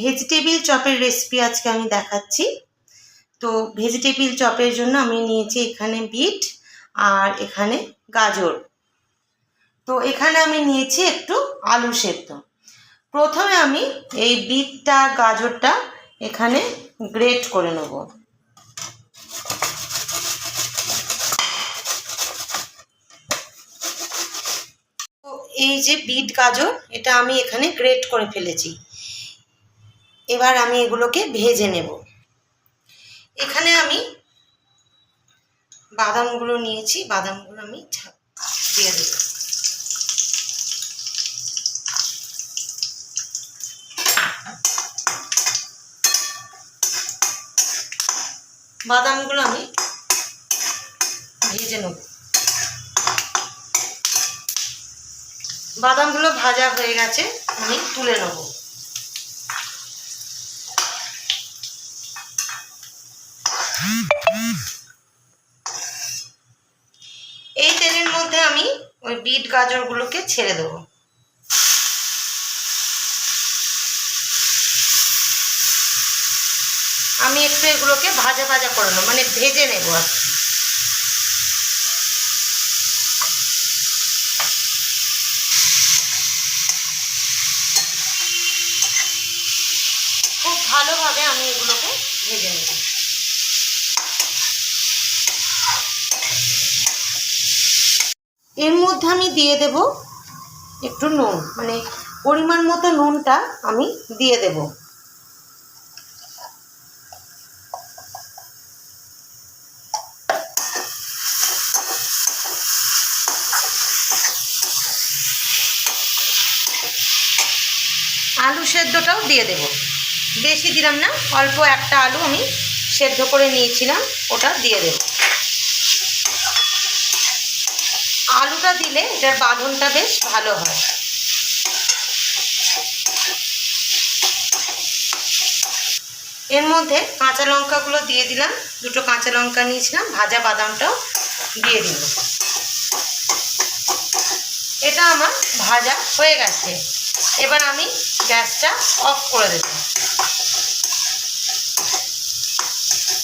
Vegetable চপের recipe আজকে আমি দেখাচ্ছি। তো ভেজিটেবিল চপের জন্য আমি নিয়েছি এখানে বিট আর এখানে গাজর। তো এখানে আমি নিয়েছি একটু আলু সেদ্ধ। প্রথমে আমি এই বিটটা, গাজরটা এখানে গ্রেট করে নেব। এই যে বিট, গাজর, এটা আমি এখানে গ্রেট করে ফেলেছি। এবার আমি এগুলোকে ভেজে নেব। এখানে আমি বাদামগুলো নিয়েছি, বাদামগুলো আমি দিয়ে দেব। বাদামগুলো আমি ভেজে নেব। বাদামগুলো ভাজা হয়ে গেছে, আমি তুলে নেব এই তেলের মধ্যে আমি ওই বিট গাজরগুলোকে ছেড়ে দেবো। আমি একটু এগুলোকে ভাজা ভাজা করে নেব মানে ভেজে নেব আর কি। খুব ভালোভাবে আমি এগুলোকে ভেজে নেব। এর মধ্যে আমি দিয়ে দেব একটু নুন মানে পরিমাণ মতো নুনটা আমি দিয়ে দেব। আলু সেদ্ধটাও দিয়ে দেব। বেশি দিলাম না, অল্প একটা আলু আমি সেদ্ধ করে নিয়েছিলাম, ওটা দিয়ে দেব। আলুটা দিলে এটার বাঁধনটা বেশ ভালো হয়। এর মধ্যে কাঁচা লঙ্কাগুলো দিয়ে দিলাম, দুটো কাঁচা লঙ্কা নিয়েছিলাম, ভাজা বাদামটাও দিয়ে দিল এটা আমার ভাজা হয়ে গেছে। এবার আমি গ্যাসটা অফ করে দেব।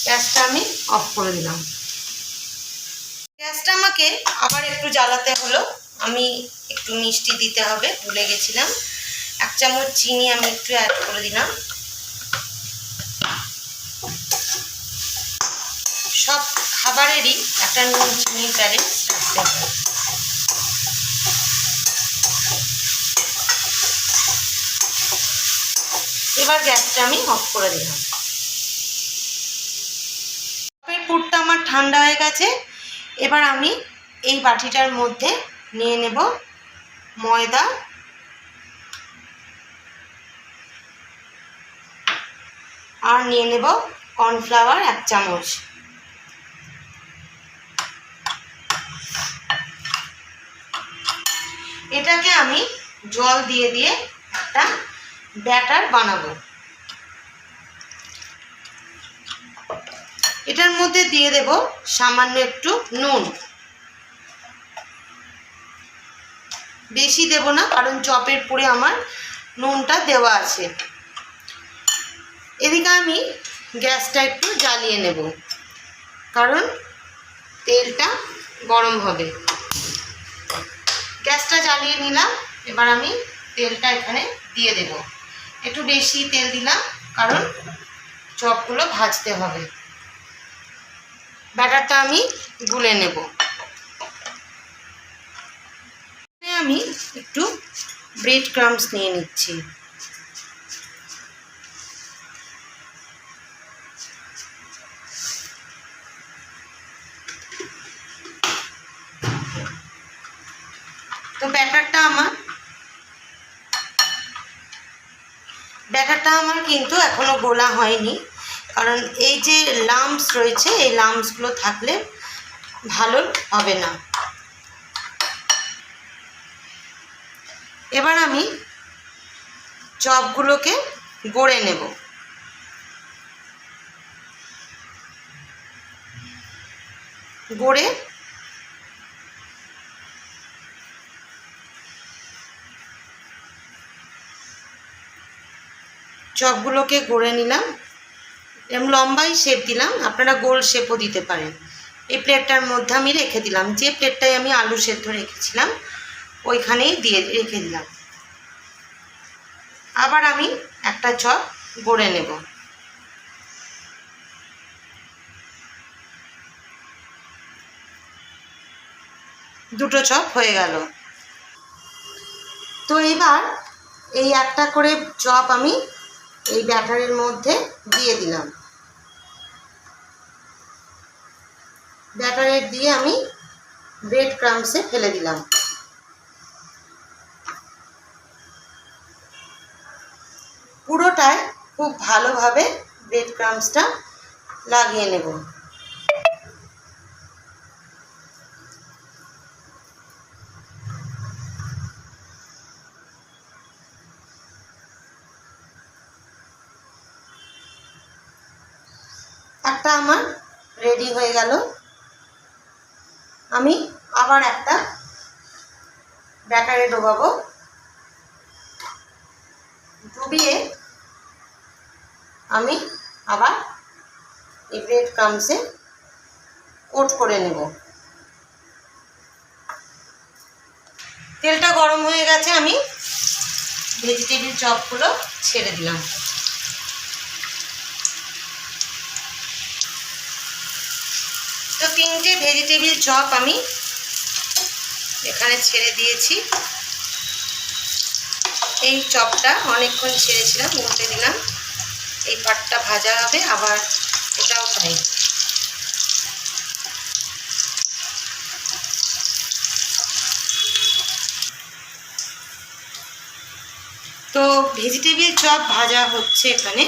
গ্যাসটা আমি অফ করে দিলাম। গ্যাসটা আমাকে আবার একটু জ্বালাতে হলো। আমি একটু মিষ্টি দিতে হবে, ভুলে গেছিলাম। এক চামচ চিনি আমি একটু অ্যাড করে দিলাম। সব খাবারেরই একটা নুন চিনির ব্যালেন্স রাখতে হবে। এবার গ্যাসটা আমি অফ করে দিলাম। পুরটা আমার ঠান্ডা হয়ে গেছে। এবার আমি এই বাটিটার মধ্যে নিয়ে নেব ময়দা। আর নিয়ে নেব কর্নফ্লাওয়ার এক চামচ। এটাকে আমি জল দিয়ে দিয়ে একটা ব্যাটার বানাবো। এটার মধ্যে দিয়ে দেব সামান্য একটু নুন। বেশি দেব না, কারণ চপের পুরে আমার নুনটা দেওয়া আছে। এদিকে আমি গ্যাসটা একটু জ্বালিয়ে নেব, কারণ তেলটা গরম হবে। গ্যাসটা জ্বালিয়ে নিলাম, এবার আমি তেলটা এখানে দিয়ে দেব। একটু বেশি তেল দিলাম, কারণ চপগুলো ভাজতে হবে। ব্যাটারটা আমি গুলে নেব। আমি একটু ব্রেড ক্রামস নিয়ে নিচ্ছি। তো ব্যাটারটা আমার ব্যাটারটা আমার কিন্তু এখনও গোলা হয়নি। কারণ এই যে লাম্পস রয়েছে, এই লাম্পসগুলো থাকলে ভালো হবে না। এবার আমি চপগুলোকে গড়ে নেব। গড়ে চপগুলোকে গড়ে নিলাম। এরম লম্বাই শেপ দিলাম, আপনারা গোল শেপও দিতে পারেন। এই প্লেটটার মধ্যে আমি রেখে দিলাম, যে প্লেটটায় আমি আলু সেদ্ধ রেখেছিলাম, ওইখানেই দিয়ে রেখে দিলাম। আবার আমি একটা চপ গড়ে নেব। দুটো চপ হয়ে গেল। তো এবার এই একটা করে চপ আমি এই ব্যাটারের মধ্যে দিয়ে দিলাম। ব্যাটারের দিয়ে আমি ব্রেড ক্রামসে ফেলে দিলাম। পুরোটায় খুব ভালোভাবে ব্রেড ক্রামসটা লাগিয়ে নেব। একটা আমার রেডি হয়ে গেল। আমি আবার একটা ব্যাটারে ডোবাবো। ডুবিয়ে আমি আবার এই ব্রেড ক্রামসে কোট করে নেব। তেলটা গরম হয়ে গেছে, আমি ভেজিটেবিল চপগুলো ছেড়ে দিলাম। তিনটে ভেজিটেবিল চপ আমি এখানে ছেড়ে দিয়েছি। এই চপটা অনেকক্ষণ ছেড়েছিলাম, উল্টে দিলাম। এই পাটটা ভাজা হবে, আবার এটাও তাই তো ভেজিটেবিল চপ ভাজা হচ্ছে এখানে।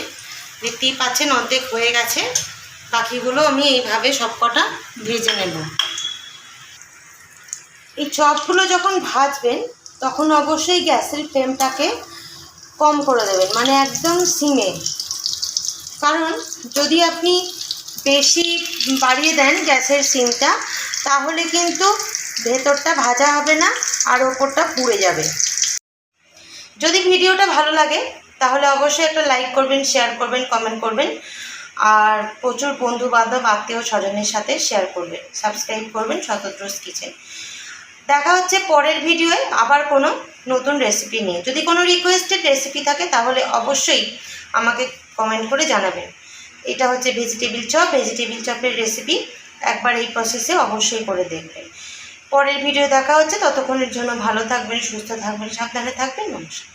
দেখতেই পাচ্ছেন অর্ধেক হয়ে গেছে। বাকিগুলো আমি এইভাবে সবকটা ভেজে নেব। এই চপগুলো যখন ভাজবেন, তখন অবশ্যই গ্যাসের ফ্লেমটাকে কম করে দেবেন মানে একদম সিমে। কারণ যদি আপনি বেশি বাড়িয়ে দেন গ্যাসের সিমটা, তাহলে কিন্তু ভেতরটা ভাজা হবে না আর ওপরটা পুড়ে যাবে। যদি ভিডিওটা ভালো লাগে, তাহলে অবশ্যই একটা লাইক করবেন, শেয়ার করবেন, কমেন্ট করবেন। আর প্রচুর বন্ধু বান্ধব আত্মীয় স্বজনের সাথে শেয়ার করবেন সাবস্ক্রাইব করবেন শতদ্রস কিচেন। দেখা হচ্ছে পরের ভিডিওয়ে আবার কোনো নতুন রেসিপি নিয়ে। যদি কোনো রিকোয়েস্টেড রেসিপি থাকে, তাহলে অবশ্যই আমাকে কমেন্ট করে জানাবেন। এটা হচ্ছে ভেজিটেবিল চপ ভেজিটেবিল চপের রেসিপি একবার এই প্রসেসে অবশ্যই করে দেখবেন। পরের ভিডিও দেখা হচ্ছে, ততক্ষণের জন্য ভালো থাকবেন, সুস্থ থাকবেন, সাবধানে থাকবেন, নমস্কার।